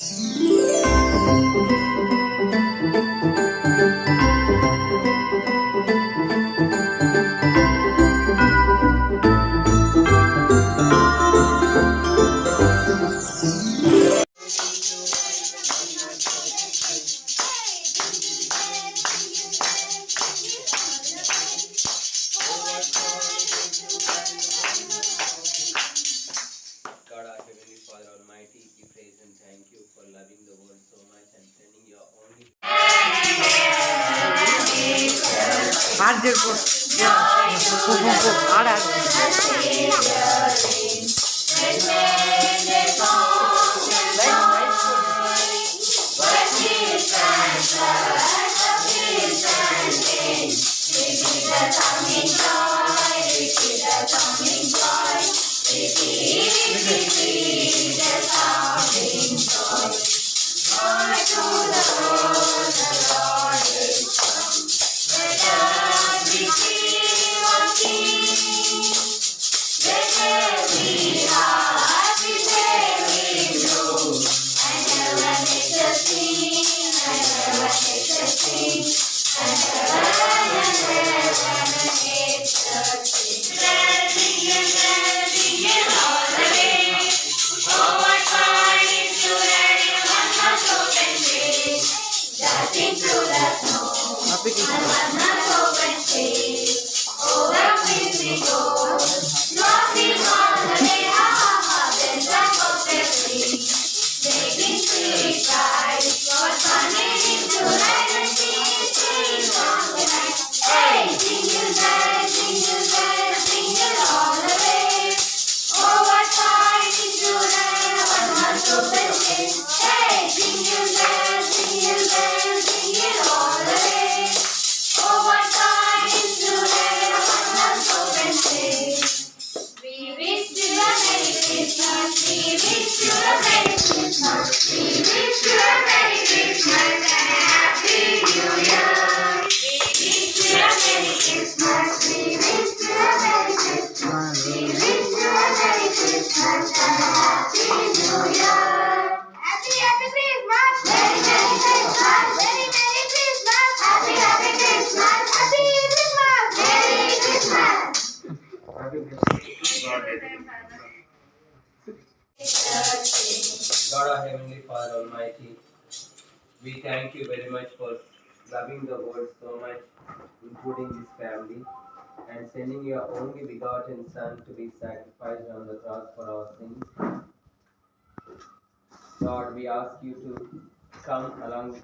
God, Almighty, we praise and thank you for loving the world so much and sending your only হাত দেখবো আর আর Bye. কি Hey, God, our Heavenly Father Almighty, we thank you very much for loving the world so much, including this family, and sending your only begotten Son to be sacrificed on the cross for our sins. Lord, we ask you to come along with